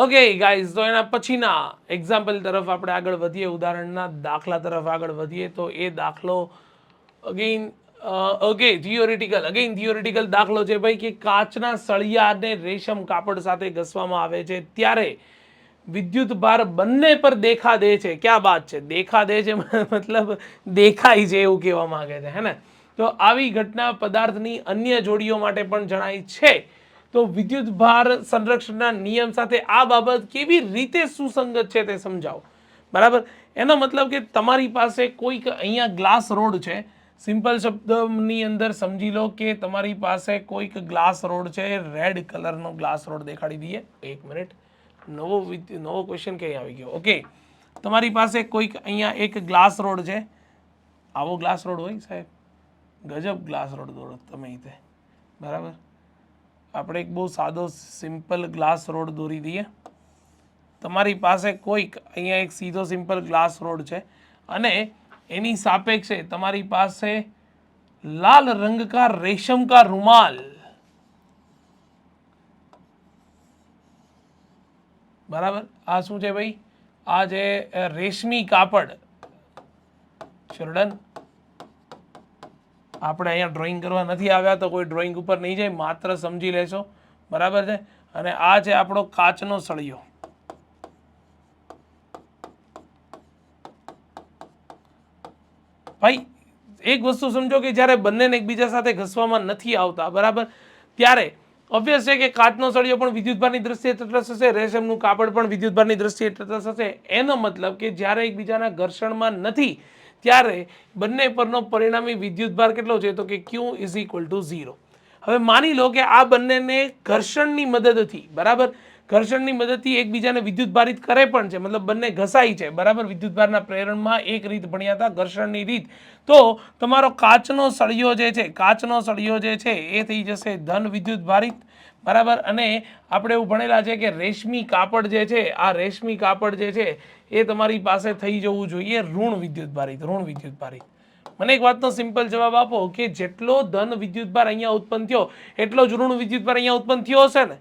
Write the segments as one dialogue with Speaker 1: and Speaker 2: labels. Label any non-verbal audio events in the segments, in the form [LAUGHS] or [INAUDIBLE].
Speaker 1: Okay guys તો એના પછીના એક્ઝામ્પલ તરફ આપણે આગળ વધીએ, ઉદાહરણના દાખલા તરફ આગળ વધીએ, તો એ દાખલો again okay theoretical again theoretical દાખલો છે ભાઈ, કે કાચના સળિયાને રેશમ કાપડ સાથે ઘસવામાં આવે છે. ત્યારે વિદ્યુત ભાર બંને પર દેખા દે છે. ક્યાં બાત છે? દેખા દે છે, [LAUGHS] મતલબ દેખાય છે એવું કહેવા માંગે છે, હે ને? તો આવી ઘટના પદાર્થની અન્ય જોડીઓ માટે પણ જણાય છે. તો વિદ્યુત ભાર સંરક્ષણના નિયમ સાથે આ બાબત કેવી રીતે સુસંગત છે તે સમજાવો. બરાબર? એનો મતલબ કે તમારી પાસે કોઈક અહીંયા ગ્લાસ રોડ છે. સિમ્પલ શબ્દની અંદર સમજી લો કે તમારી પાસે કોઈક ગ્લાસ રોડ છે. રેડ કલરનો ગ્લાસ રોડ દેખાડી દઈએ. એક મિનિટ. નવો નવો ક્વેશ્ચન ક્યાંય આવી ગયો? ઓકે તમારી પાસે કોઈક અહીંયા એક ગ્લાસ રોડ છે. આવો ગ્લાસ રોડ હોય સાહેબ? ગજબ ગ્લાસ રોડ દોરો તમે તે. બરાબર? આપણે એક બહુ સાદો, સિમ્પલ ગ્લાસ રોડ દોરી દઈએ. તમારી પાસે કોઈક અહીંયા એક સીધો, સિમ્પલ ગ્લાસ રોડ છે અને એની સાપેક્ષે તમારી પાસે લાલ રંગ કા, રેશમ કા રૂમાલ. બરાબર? આ શું છે ભાઈ? આ જે રેશમી કાપડ. ચલો ડન આપણે અહીંયા ડ્રોઈંગ કરવા નથી આવ્યા તો કોઈ ડ્રોઈંગ ઉપર નહીં જાય, માત્ર સમજી લેશો બરાબર છે? અને આ છે આપણો કાચનો સળિયો. ભાઈ, એક વસ્તુ સમજો કે જ્યારે બંનેને એકબીજા સાથે ઘસવામાં નથી આવતા, બરાબર? ત્યારે ઓબ્વિયસ છે કે કાચનો સળિયો પણ વિદ્યુતભારની દ્રષ્ટિએ તટસ્થ હશે રેશમનું કાપડ પણ વિદ્યુતભારની દ્રષ્ટિએ તટસ્થ હશે એનો મતલબ કે જ્યારે એકબીજાના ઘર્ષણમાં નથી, ત્યારે બંને પરનો પરિણામી વિદ્યુતભાર કેટલો છે? તો કે Q is equal to zero હવે માની લો કે આ બંનેને ઘર્ષણની મદદથી, બરાબર? ઘર્ષણની મદદથી એકબીજાને વિદ્યુત ભારિત કરે પણ છે. મતલબ બંને ઘસાય છે. બરાબર? વિદ્યુતભારના પ્રેરણમાં એક રીત ભણ્યા હતા, ઘર્ષણની રીત. તો તમારો કાચનો સળિયો જે છે, કાચનો સળિયો જે છે, એ થઈ જશે ધન વિદ્યુત ભારિત બરાબર? અને આપણે એવું ભણેલા છે કે રેશમી કાપડ જે છે, આ રેશમી કાપડ જે છે, એ તમારી પાસે થઈ જવું જોઈએ ઋણ વિદ્યુત ભારિત ઋણ વિદ્યુત ભારિત મને એક વાતનો સિમ્પલ જવાબ આપો કે જેટલો ધન વિદ્યુતભાર અહીંયા ઉત્પન્ન થયો, એટલો જ ઋણ વિદ્યુતભાર અહીંયા ઉત્પન્ન થયો હશે ને?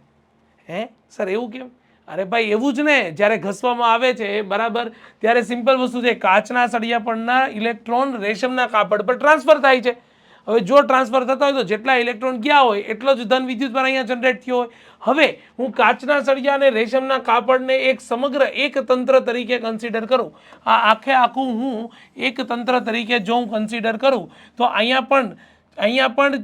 Speaker 1: હે? સર, એવું કેમ? અરે ભાઈ, એવું જ ને. જ્યારે ઘસવામાં આવે છે, બરાબર? ત્યારે સિમ્પલ વસ્તુ છે, કાચના સળિયા પરના ઇલેક્ટ્રોન રેશમના કાપડ પર ટ્રાન્સફર થાય છે. હવે જો ટ્રાન્સફર થતા હોય તો જેટલા ઇલેક્ટ્રોન ગયા હોય, એટલો જ ધન વિદ્યુત પર અહીંયા જનરેટ થયો હોય. હવે હું કાચના સળિયા અને રેશમના કાપડને એક સમગ્ર એક તંત્ર તરીકે કન્સિડર કરું. આ આખે આખું હું એક તંત્ર તરીકે જો હું કન્સિડર કરું, તો અહીંયા પણ અહીંયા પણ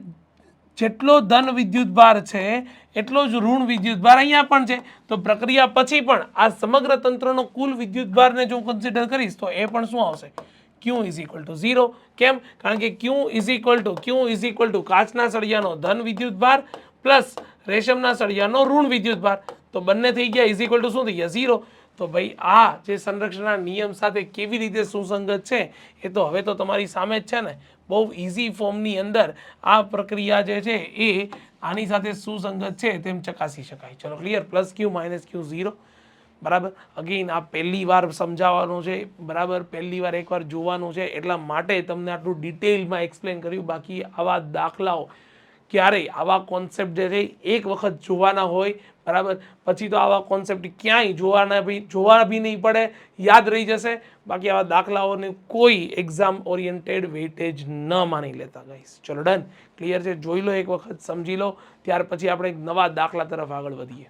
Speaker 1: જેટલો ધન વિદ્યુતભાર છે, એટલો જ ઋણ વિદ્યુતભાર અહીંયા પણ છે. તો પ્રક્રિયા પછી પણ આ સમગ્ર તંત્રનો કુલ વિદ્યુતભારને જો હું કન્સિડર કરીશ, તો એ પણ શું આવશે? Q is equal to zero કેમ? કારણ કે Q is equal to Q is equal to કાચના સળિયાનો ધન વિદ્યુતભાર પ્લસ રેશમના સળિયાનો ઋણ વિદ્યુતભાર તો બંને થઈ ગયા ઇઝ ઇક્વલ ટુ શું થઈ ગયા? ઝીરો તો ભાઈ આ જે સંરક્ષણના નિયમ સાથે કેવી રીતે સુસંગત છે, એ તો હવે તો તમારી સામે જ છે ને. બહુ ઇઝી ફોર્મની અંદર આ પ્રક્રિયા જે છે, એ આની સાથે સુસંગત છે તેમ ચકાસી શકાય. ચલો clear plus Q minus Q zero બરાબર? અગેઇન આ પહેલી વાર સમજાવવાનું છે, બરાબર? પહેલી વાર એકવાર જોવાનું છે, એટલા માટે તમને આટલું ડિટેલમાં એક્સપ્લેન કર્યું. બાકી આવા દાખલાઓ ક્યારેય આવા કોન્સેપ્ટ જે છે, એક વખત જોવાના હોય, બરાબર? પછી તો આવા કોન્સેપ્ટ ક્યાંય જોવાના બી જોવા બી નહીં પડે, યાદ રહી જશે. બાકી આવા દાખલાઓને કોઈ એક્ઝામ ઓરિએન્ટેડ વેટેજ ન માની લેતા ગાઈસ ચલો ડન ક્લિયર છે? જોઈ લો એક વખત, સમજી લો. ત્યાર પછી આપણે નવા દાખલા તરફ આગળ વધીએ.